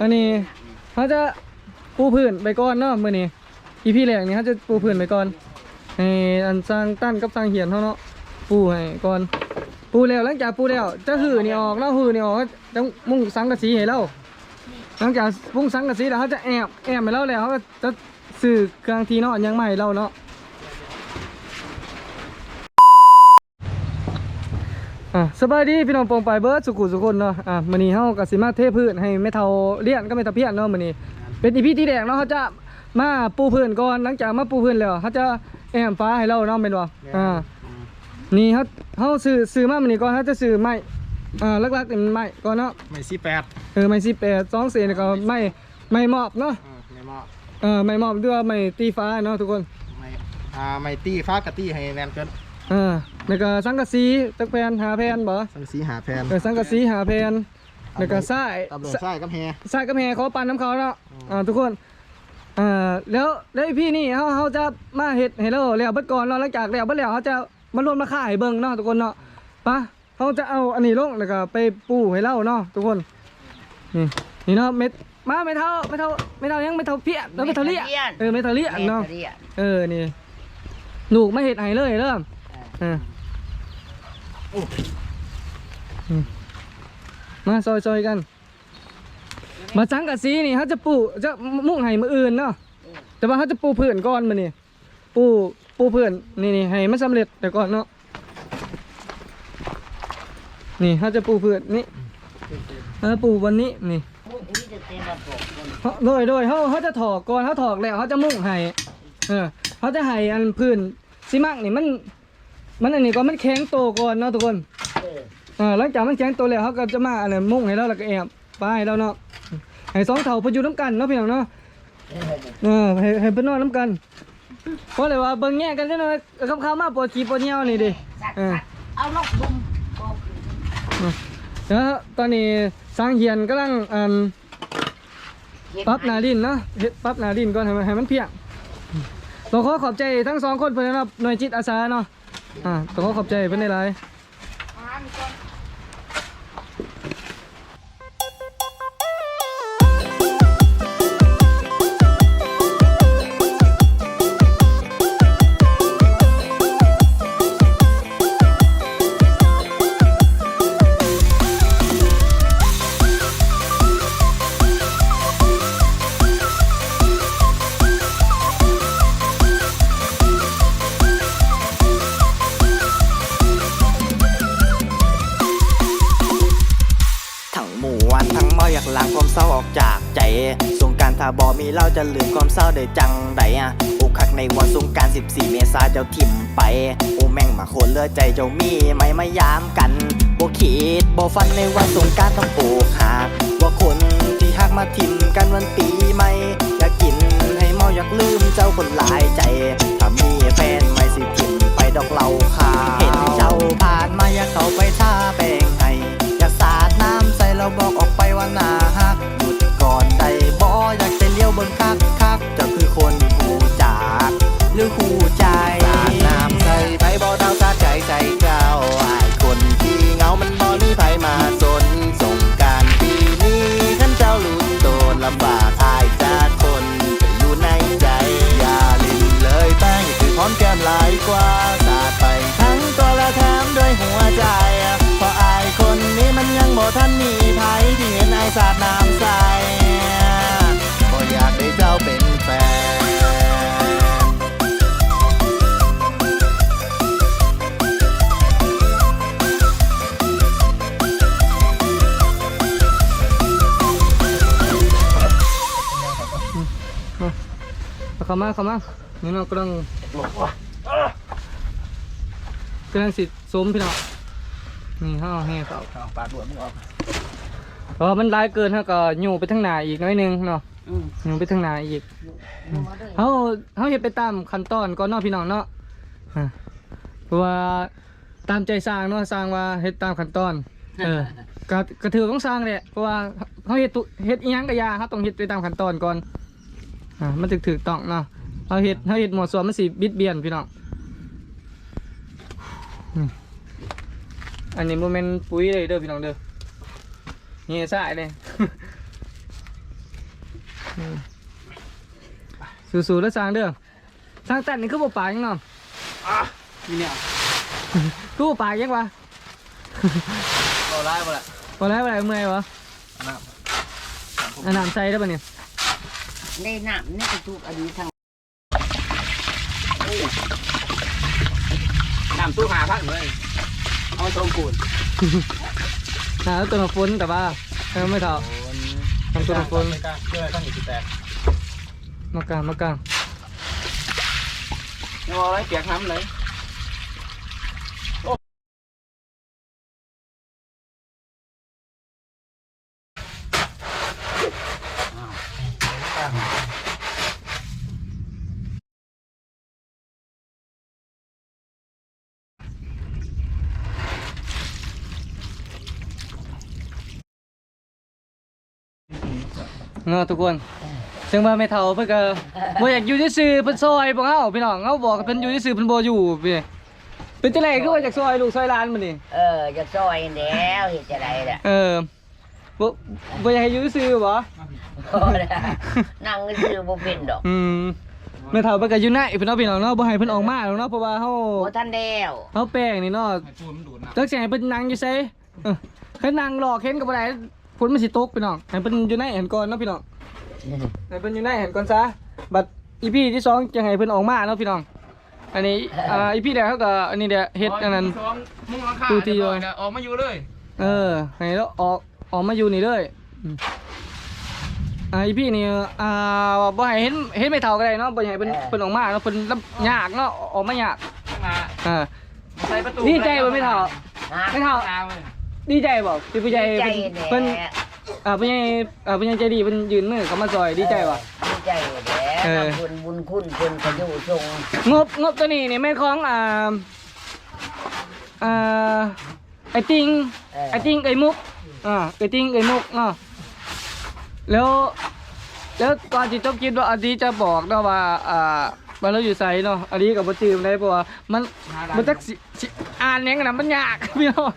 อันนี้เขาจะปูพื้นไปก่อนเนาะมื้อนี้อีพี่แรกนี่เขาจะปูพื้นไปก่อนให้อันสร้างตั้นกับสร้างเหียนเขาเนาะปูให้ก่อนปูแล้วหลังจากปูแล้วจะหือนี่ออกเนาะหือนี่ออกจะมุ่งสังกะสีให้เราหลังจากมุ่งสังกะสีแล้วเขาจะแอบแอบไปแล้วแล้วเขาก็จะซื้อเครื่องทีเนาะยังใหม่เราเนาะ อะสบายดีพี่น้องปองไปายเบิร์ดสุขุสุคนเนาะอะมื้อนี้เฮาก็สิมาเทพื้นให้แม่เฒ่าเลี้ยนก็แม่ตะเพียนเนาะมื้อนี้เป็นอีพีที่แรกเนาะเขาจะมาปูพื้นก่อนหลังจากมาปูพื้นแล้วเขาจะแอมฟ้าให้เราเนาะแม่นบ่อ่านี่เฮาเฮาซื้อซื้อมามื้อนี้ก่อนเฮาจะซื้อไม้อ่าหลักๆนี่มันไม้ก่อนเนาะไม่สี่แปดเออไม้18 2เศษแล้วก็ไม้ไม้มอบเนาะไม่เหมาะเออไม้มอบด้วยไม้ตีฟ้าเนาะทุกคนไม่อ่าไม่ตีฟ้ากะตีให้แน่นเกิน อ่าแล้วก็สังกะสีตักแผ่นหาแผ่นบ่สังสีหาแพนเออสังกะสีหาแผ่นแล้วก็ทราย ตำรวจใส่กับแฮใส่กระแพงเขาปั่นน้ำเขาเนาะอืมอ่าทุกคนอ่าแล้วแล้วไอ้พี่นี่เขาเขาจะมาเห็ดให้เราแล้วเบิดก่อนเนาะหลังจากแล้วเบิดแล้วเขาจะมารวมราคาให้เบิ่งเนาะทุกคนเนาะปะเขาจะเอาอันนี้ลงแล้วก็ไปปูให้เราเนาะทุกคนนี่นี่เนาะเม็ดมาไม่เท่าไม่เท่าไม่เท่ายังไม่เท่าเพี้ยแล้วไม่เท่าเลี่ยเออไม่เท่าเลี่ยเนาะเรียกเออนี่หนูกมาเห็ดให้เลยเริ่ม อ่าอืมมาซอยๆกัน มาสังกะสีนี่เขาจะปูจะมุ่งให้มืออื่นเนาะแต่ว่าเขาจะปูพื้นก่อนมานี่ปูปูพื้นนี่นี่ให้มันสำเร็จแต่ก่อนเนาะนี่เขาจะปูพื้นนี่เขาจะปูวันนี้นี่มุ้งนี่จะเต็มระบบคนเขาโดยโดยเขาเขาจะถอกก่อนเขาถอกแล้วเขาจะมุ่งให้เออเขาจะให้อันพื้นซีมักนี่มัน มันอันนี้ก่อนมันแข็งโตก่อนเนาะทุกคนเออเออหลังจากมันแข็งโตแล้วเขาก็จะมาอะไรมุ่งให้เราแล้วก็แอบไปให้เราเนาะให้สองเท่าพออยู่น้ำกันเนาะพี่น้องเนาะเออให้ให้เพิ่นนอนน้ำกันเพราะเลยว่าเบิ่งแง่กันจังหน่อยคำข้าวมาปวดขี้ปวดเหี่ยวนี่ดิสัตว์เออสัตว์เอานกดุมบอกแล้วตอนนี้สร้างเฮียนกำลังอันเก็ปรับหนาดินเนาะเฮ็ดปรับหนาดินก่อนให้มันให้มันเพียงต้องขอขอบใจทั้งสองคนเพิ่นนะครับหน่วยจิตอาสาเนาะ อ่าต้องขอขอบใจเป็นได้ อะอกหักในวันสงกราร 14 เมษาเจ้าทิมไป โอ้แม่งมาโคนเลือใจเจ้ามีไหมมายามกันบ่คิดบ่ฟันในวันสงการต้องโอกหักว่าคนที่หักมาทิมกันวันปีใหม่อยากกินให้เมาอยากลืมเจ้าคนหลายใจถ้ามีแฟนไม่สิทิมไปดอกเหล่าขาวเห็นเจ้าผ่านมาอยากเข้าไปท่าแป้งให้อยากสาดน้ำใส่เราบอกออกไปว่าหนาฮักหยุดก่อนได้บออยากจะเลี้ยวเบิ่งคักคักเจ้าคือคนหู รือหูใจสาดน้ำใส่ไปบ่เท่าสาดใจใจเจ้าอายคนที่เหงามันบ่มีไผมาสนสงการปีนี้ขันเจ้ารู้นโดนลำบากอายจากคนจะอยู่ในใจ อย่าลิ้นเลยแป้งคือพร้อมแก้มหลายกว่าสาดไปทั้งตัวและแถมด้วยหัวใจเพราะอายคนนี้มันยังบ่ทันมีไผที่เห็นอายสาดน้ำาเข้ามาเข้ามานี่เนาะกำลังกำลังสิสมพี่น้องนี่เฮาเอาแห่เขาเอาปาดบวดมึงออกเพราะมันลายเกินฮาก็อยู่ไปทางหน้าอีกน้อยนึงเนาะอยู่ไปทางหน้าอีกเฮาเฮาเฮ็ดไปตามขั้นตอนก่อนเนาะพี่น้องเนาะเพราะว่าตามใจสร้างเนาะสร้างว่าเฮ็ดตามขั้นตอน เออก็ก็ถือต้องสร้างแหละเพราะว่าเฮาเฮ็ดตุเฮ็ดอีหยังก็อยาเฮาต้องเฮ็ดไปตามขั้นตอนก่อน อ่ามันถึกถูกต้องเนาะเฮาเฮ็ดเฮาเฮ็ดหมวดส่วนมันสิบิดเบียนพี่น้องนี่อันนี้บ่แม่นปุ๋ยเลยเด้อพี่น้องเด้อนี่สายเลยอืมสู้ๆแล้วสร้างเด้อสร้างแต่นี่คือบ่ปากยังเนาะนี่เนี่ยคือบ่ปากยังวะเราไล่ไปละบ่ได้บ่ได้เมื่อยวะน้อันน้ำใส่ได้ป่ะเนี่ย ในน้ำนี่กระจุกอันนี้ทางำน้ำตู้หาพักเลยเอาไปต้มกูดหาตัวน้ำฝนแต่ว่าเออไม่เท่าทำตัวน้ำฝนไม่กล้าเชื่อต้องหนีสิแตกมากลางมากลางยังเอาอะไรเปียกน้ำเลย เนาะทุกคน ซึ่งว่าไม่เท่าเพิ่นก็บ่อยากอยู่ซื่อๆเพิ่นซอยพวกเฮาพี่น้องเฮาบอกว่าเพิ่นอยู่ซื่อๆเพิ่นบ่อยู่พี่เป็นจังไดคือว่าอยากซอยลูกซอยหลานมื้อนี้เออจะซอยแล้วเห็นจะไรล่ะเออบ่บ่อยากให้อยู่ซื่อๆบ่พอแล้วนั่งซื้อบ่เป็นดอกอืมแม่เฒ่าเพิ่นก็อยู่ในเพิ่นเอาพี่น้องเนาะบ่ให้เพิ่นออกมาหรอกเนาะเพราะว่าเฮาบ่ทันแล้วเฮาแป้งนี่เนาะให้ปูนมันดูดน้ำจักสิให้เพิ่นนั่งอยู่ไสเออคันนั่งรอเข็นก็บ่ได้ ฝนมันสิตกพี่น้องให้เพิ่นอยู่ในเห็นก่อนเนาะพี่น้องให้เพิ่นอยู่ในเห็นก่อนซะบัดอีพีที่สองจะให้เพิ่นออกมาเนาะพี่น้อง อันนี้อ่าอีพีแรกเขาก็อันนี้เด้อเฮ็ดอันนั้นสองมุ่งหลังคาดูที่เรียบร้เลยออกมาอยู่เลยเออให้แล้วออกออกมาอยู่นี่เลยอืมอ่าอีพี่นี่อ่าบ่ให้เห็นเห็นไม่เท่ากันเลยเนาะบ่ให้เพิ่นเพิ่นออกมาเนาะเพิ่นลำยากเนาะออกมายากข้างหน้าอ่า ใส่ประตูดีใจบ่ไม่เท่าฮะไม่เท่า ข้างหน้าเว้ย ดีใจบ่ที่ผู้ใหญ่ดีใจเพิ่นแหเพิ่นละอ่าผู้ใหญ่อ่าผู้ใหญ่ใจดีเพิ่นยืนมือเข้ามาซอยดีใจบ่ดีใจแหเอละอทำบุญบุญคุณเพิ่นก็อยู่ทรงงบงบตัวนี้นี่แม่นของอ่าอ่าไอ้ติงเออไอ้ติงไอ้มุกอ่าไอ้ติงไอ้มุกเนาะแล้วแล้วตอนที่จบคลิปว่าอดีจะบอกเนาะว่าอ่า ว่าเราอยู่ไสเนาะอดีกับบ่จืมได้เพราะว่ามัน มันจักสิสิอ่านหยังกันนะมันยากพี่น้อง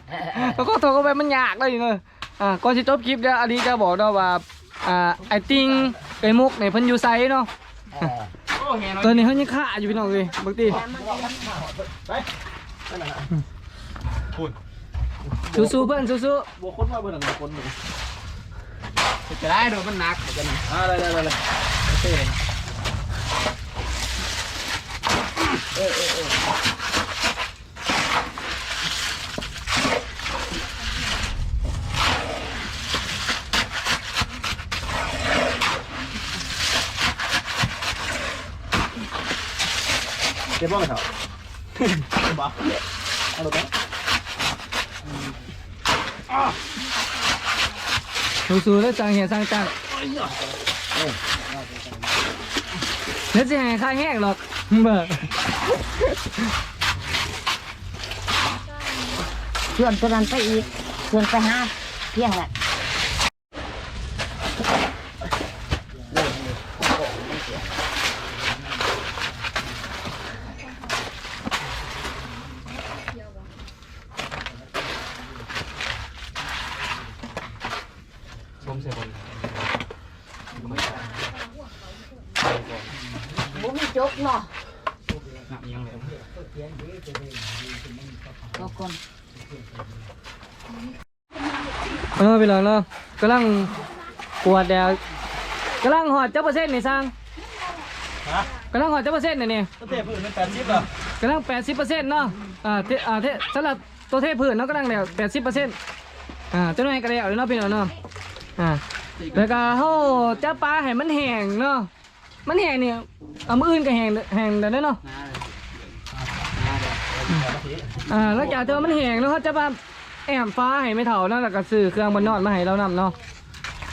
แล้วก็โทรเข้าไปมันยากเลยเนาะอ่าก่อนที่จบคลิปเนี่ยอดีจะบอกเนาะว่าอ่าไอ้ติงไอ้มุกเนี่ยเพิ่นอยู่ไสเนาะเออโอ้แหงตอนนี้เขายังฆ่าอยู่พี่น้องเลยบางทีพูดสู้ๆเพื่อนสู้บวกคนมาเบอร์หนึ่งคนหนึ่งจะได้โดนมันหนักจะหนักอ่าเลยเลยเลยโอ เคเออเออเออเจ็บบ้างไหมครับบ้าเอาลงไปๆสู้ๆแล้วสร้างเหียสร้างจังแล้วจะให้ค่าแห้งหรอกเบ่ เพื่อนตัวนั้นไปอีกเพื่อนไปหาเพียงแหละชมเสียบอลบุ้มีจกเนาะ นักยังเลยทุกคนเออพี่น้องเนาะกำลังกวาดแดดกำลังหอดเจ้าเปอร์เซ็นต์นี่สร้างฮะกำลังหอดเจ้าเปอร์เซ็นต์นี่นี่ตัวเทพื้นเป็นแปดสิบเหรอกำลังแปดสิบเปอร์เซ็นต์เนาะอ่าเทอ่าเทสำหรับตัวเทพื้นเนาะกำลังแล้วแปดสิบเปอร์เซ็นต์อ่าเจ้าหน่อยก็แล้วเนาะพี่น้องเนาะอ่าแล้วก็เฮาจับปลาให้มันแห้งเนาะมันแห้งเนี่ยเอามืออื่นก็แห้งแห้งได้เนาะ อ่าแล้วจากเธอมันแห้งแล้วเขาจะมาแอมฟ้าให้ไม่เท่านั่นแหละก็ซื้อเครื่องบนนอนมาให้เรานำเนาะ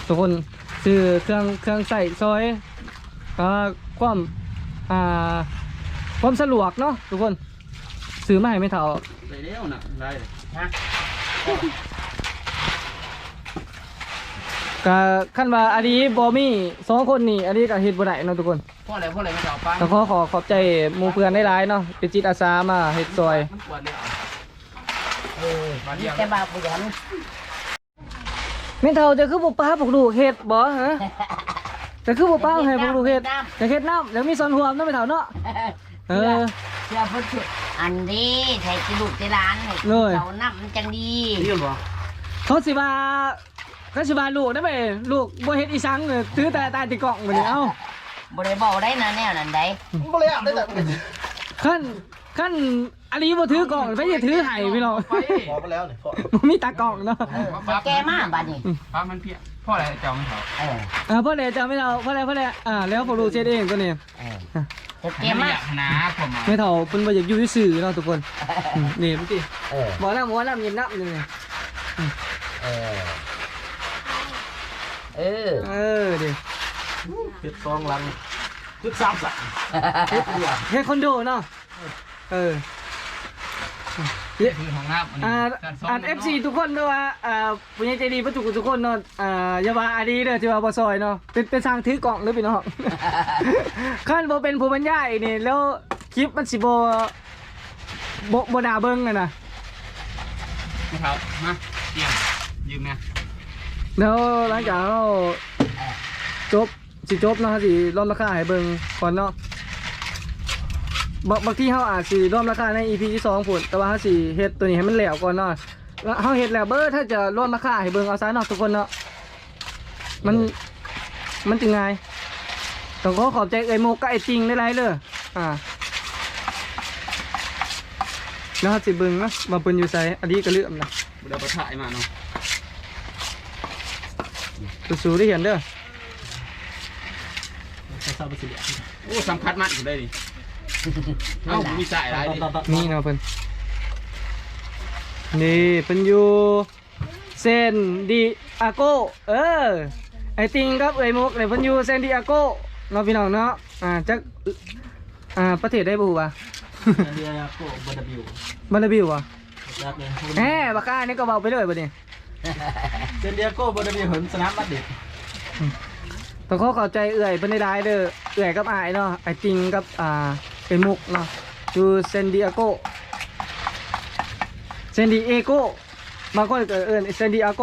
ทุกคนซื้อเครื่องเครื่องใส่ซอยอ่าความอ่าความสะดวกเนาะทุกคนซื้อมาให้ไม่เท่าได้เร็วนะได้ฮะก็ขั้นว่าอันนี้บอมี่สองคนนี่อันนี้ก็เฮ็ดบ่ได้เนาะทุกคน พ่ออะไรพ่ออะไรไม่จะเอาปังแล้วขอขอขอบใจหมู่เพื่อนได้หลายๆเนาะเป็นจิตอาสามาเฮ็ดซอย มันปวดเลยเออมาเดียวแต่บาปุยันไม่เท่าจะคือบ่ป้าบอกลูกเฮ็ดบ่ฮะแต่คือบ่เป้าให้พวกลูกเฮ็ดจะเฮ็ดน้ำแล้วมีซอนหัวน้ำไปเถาเนาะเออ เชื่อพุทธอันนี้ใช้กิลูกที่ร้านให้เลย เขาน้ำมันจังดีนี่กันบ่เขาสิว่าเขาสิว่าลูกได้ไหมลูกบ่เฮ็ดอีสังเลยถือแต่ตายติกล่องมาเนี่ยเอ้า บ่ได้บอกได้นะแนวนั้นได้บ่เลยอะได้แต่ขั้นขั้นอันนี้บ่ถือกล่องไปอย่าถือไห้พี่น้องพอไปแล้วนี่พอบ่มีตากล่องเนาะเออแกมาบัดนี้ฟ้ามันเพี้ยพ่ออะไรเจ้าไม่เขาเอออ่าพ่อแหล่จะไม่เอาพ่อแหล่พ่อแหล่อ่าแล้วพวกลูกเช็ดเองตัวนี้เออแต่แกมานะผมอะไม่เท่าเพิ่นบ่อยากอยู่ซื่อๆเนาะทุกคนอืมนี่พี่เออหมอน้ำหมอน้ำเย็นน้ำนี่เออ เออเออดิ เฮ็ดซองลังจุดสามสักเฮ็ดคอนโดเนาะเออที่ของน้ำอ่าอ่า FC ทุกคนด้วยว่าอ่าผู้ใหญ่ใจดีประทุกทุกคนเนาะอ่าอย่าว่าอาดีเด้อที่ว่าบ่ซอยเนาะเป็นเป็นสร้างถือกล่องเด้อพี่น้องคันบ่เป็นผู้บรรยายนี่แล้วคลิปมันสิบ่บ่บ่น่าเบิ่งอะนะเขาฮะเยี่ยมยืมนะแล้วหลังจากเราจบ สิจบเนาะสิรวมราคาให้เบิ่งก่อนเนาะบางบางที่เฮาอาจสิรวมราคาใน EP ที่2พุ่นแต่ว่าเฮาสิเฮ็ดตัวนี้ให้มันแล้วก่อนเนาะแล้วเฮาเฮ็ดแล้วเบิดถ้าจะรวมราคาให้เบิ่งเอาซะเนาะทุกคนเนาะมันมันจึงง่ายต้องขอขอบใจเอ้ยโมกกับไอ้จริงได้หลายๆเลยอ่าแล้วเฮาสิเบิ่งเนาะว่าเพิ่นอยู่ไสอันนี้ก็เลื่อมนะเดี๋ยวไปถ่ายมาเนาะสู้ๆได้เห็นเด้อ โอ้สำคัญมากอยู่ได้ดิเอ้ามีสายอะไรดินี่เนาะเพิ่นนี่เพิ่นอยู่เซนดิอาโกเออไอติงกับเอ้ยมุกเนี่ยเพิ่นอยู่เซนดิอาโกเนาะพี่น้องเนาะอ่าจักอ่าประเทศได้บ่ฮู้ว่ะเรียกโกบดบิวบันดาบิวว่ะรักเลยแหมบักอ้านี่ก็เบาไปเลยบัดนี้เซนเดียโกบดบิวเห็นสนามบัดเด็ก ต้องขอเข้าใจเอื้อยเพิ่นได้หลายเด้อเอื้อยกับอ้ายเนาะไอติงกับอ่าเอ้ยมุกเนาะอยู่เซนดิอาโกเซนดิเอโกบางคนก็เอิ้นเซนดิอาโก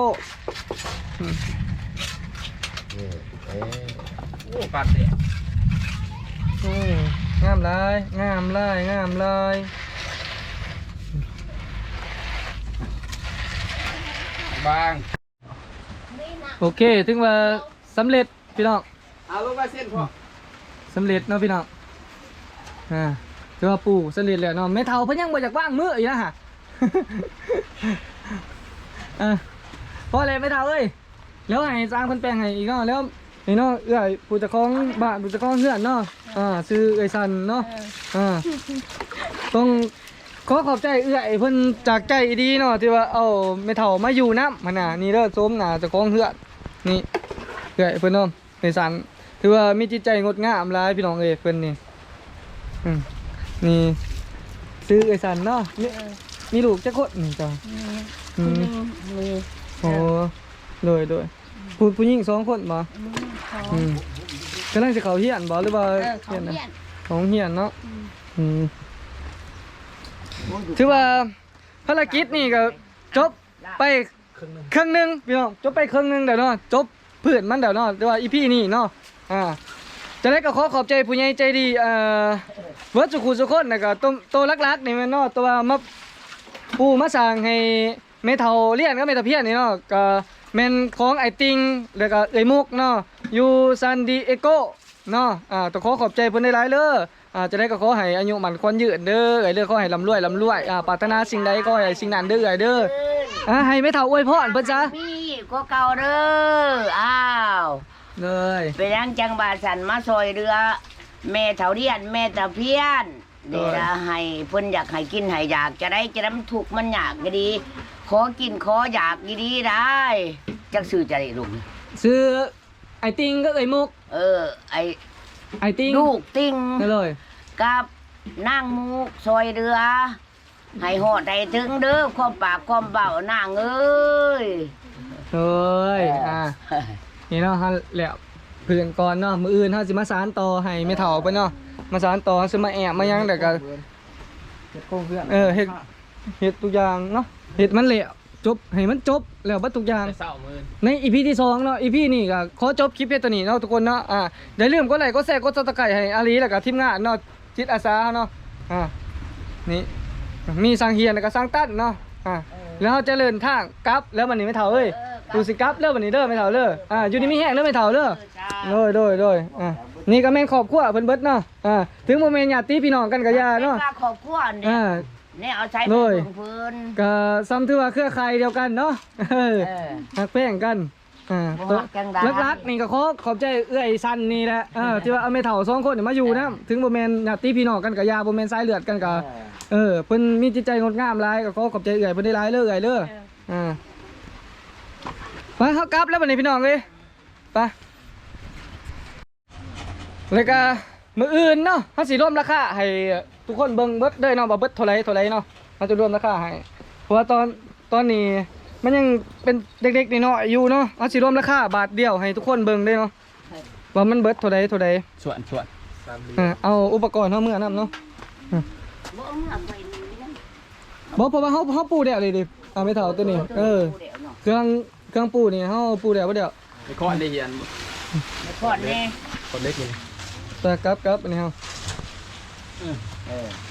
โอ้ปาดเตะอืมงามหลายงามหลายงามหลายบาง โอเค ถึงว่าสำเร็จ พี่น้องเอาลูกไปเส้นพอสำเร็จเนาะพี่น้องอ่าถือว่าปู่สำเร็จแล้วเนาะแม่เฒ่าเพิ่นยังบ่อยากว่างมื้ออีกนะฮะอะพอแล้วแม่เฒ่าเอ้ยแล้วให้สร้างเพิ่นแปลงให้อีกเนาะแล้วนี่เนาะเอื้อยผู้เจ้าของบ้านผู้เจ้าของเฮือนเนาะอ่าชื่อเอื้อยสันเนาะอ่าต้องขอขอบใจเอื้อยเพิ่นจากใจดีเนาะที่ว่าเอาแม่เฒ่ามาอยู่นำหั่นน่ะนี่เด้อโสมหน้าเจ้าของเฮือนนี่เอื้อยเพิ่นเนาะ เอื้อยสันถือว่ามีจิตใจงดงามหลายพี่น้องเอยเพิ่นนี่อืมนี่ซื้อไอ้สันเนาะมีมีลูกจักคนนี่จ้ะอืมมีโอ้โดยโดยผู้ผู้หญิงสองคนบ่อืมกำลังจะเขาเฮียนบ่หรือว่าเออเขาเฮียนนะเพี้ยนของเฮียนเนาะอืมถือว่าภารกิจนี่ก็จบไปครึ่งหนึงพี่น้องจบไปครึ่งหนึงเดี๋ยวเนาะจบ เพื้นมันเดี๋ยวเนาะแต่ว่าอีพี่นี่เนาะอ่าจะได้ก็ขอขอบใจผู้ใหญ่ใจดีเอ่อเวิร์ดสุขุสุขคนนะก็ตัวตัวลักๆนี่แม่นเนาะตัวมาปูมาสั่งให้เมทัลเลียนก็เมทัลเพียนนี่เนาะก็แม่นของไอติงแล้วก็เอ้ยมุกเนาะอยู่ซันดิเอโกเนาะอ่าต้องขอขอบใจเพิ่นได้หลายๆเด้อ อ่าจะได้ก็ขอให้อายุมันควรยืนเด้อไอ้เด้อขอให้ร่ำรวยร่ำรวยอ่าปรารถนาสิ่งใดก็ให้สิ่งนั้นเด้อไอ้เด้ออ่าให้เมทัลอวยพรเพิ่นซะมีก็เก่าเด้ออ้าวเลยไปยังจังบาสันมาซอยเรือ แม่เถาเรียนแม่ตะเพียนเดี๋ยวนะให้เพิ่นอยากให้กินให้อยากจะได้จะได้มันถูกข์มันอยากก็ดี ขอกินขออยากดีดีได้จักสื่อจะได้ลูกซื้อไอติงก็เอ้ยมุก เออไอ ไอติงลูกติงนั่นเลย กับนางมูกซอยเรือให้หอดให้ถึงเด้อความปากความเบานางเอ้ยเฮ้ยอ่านี่เนาะฮะแล้วเพื่อนก่อนเนาะมืออื่นเฮาสิมาสานต่อให้ไม่เฒ่าไปเนาะมาสานต่อสิมาแอบมาหยังแต่ก็เออเฮ็ดเฮ็ดทุกอย่างเนาะเฮ็ดมันแล้ว จบให้มันจบแล้วเบัดทุกอย่างเศร้ามือในอีพีที่สองเนาะอีพีนี่ก็ขอจบคลิปเพียงตัวนี้เนาะทุกคนเนาะอ่าอย่าลืมกดไลค์กดแชร์กดซับสไครต์ให้อาลีแล้วก็ทีมงานเนาะจิตอาสาเนาะอ่านี่มีสังเฮียนแล้วก็สังตั้นเนาะอ่าแล้วเราจะเดินทางกลับแล้ววันนี้ไม่เท่าเอ้ยดูสิกลับเริ่มวันนี้เด้อไม่เท่าเด้ออ่าอยู่นี่มีแห้งเด้อไม่เท่าเด้อโดยโดยโดยอะนี่ก็แม่นครอบครัวเพิ่นเบิดเนาะอ่าถึงโมเมนต์ญาติพี่น้องกันก็อย่าเนาะกล้ขอบครัวเนี่ย อ่า เนี่ยเอาใช้โดยเพื้นก็ซ้ำถือว่าเครือข่ายเดียวกันเนาะเออเออ หักแป้งกันอ่าบ่ฮักจังใดลักๆนี่ก็ขอขอบใจเอื้อยซันนี่แหละเออที่ว่าเอาแม่เฒ่าสองคนนี่มาอยู่นะถึงบ่แม่นญาติพี่น้องกันก็อย่าบ่แม่นสายเลือดกันก็เออเพิ่นมีจิตใจงดงามหลายก็ขอขอบใจเอื้อยเพิ่นได้หลายเด้อเอื้อยเด้ออ่าไปเฮากลับแล้วบัดนี้พี่น้องเอ้ยไปแล้วก็มืออื่นเนาะเขาสิรวมราคาให้ ทุกคนเบิ่งเบิดเด้อเนาะว่าเบิดเท่าไหรเท่าไหรเนาะเขาจะรวมราคาให้เพราะว่าตอนตอนนี้มันยังเป็นเด็กๆน้อยๆอยู่เนาะเขาสิรวมราคาบาทเดียวให้ทุกคนเบิ่งได้เนาะว่ามันเบิดเท่าไหรเท่าไหรส่วนส่วนอ่าเอาอุปกรณ์เฮาเมื่อนํเนาะบ่เอาเมื่อไปนี่นะบ่เพราะว่าเฮาเฮาปูแล้วเลยดิเอาไม่เท่าตัวนี้เออเดี๋ยวเนาะเครื่องเครื่องปูนี่เฮาปูแล้วบ่เดียวไอ้ข้อนได้เฮียนเดี๋ยวก่อนนี่คนเล็กนี่แต่กลับกลับอันนี้เฮา เออ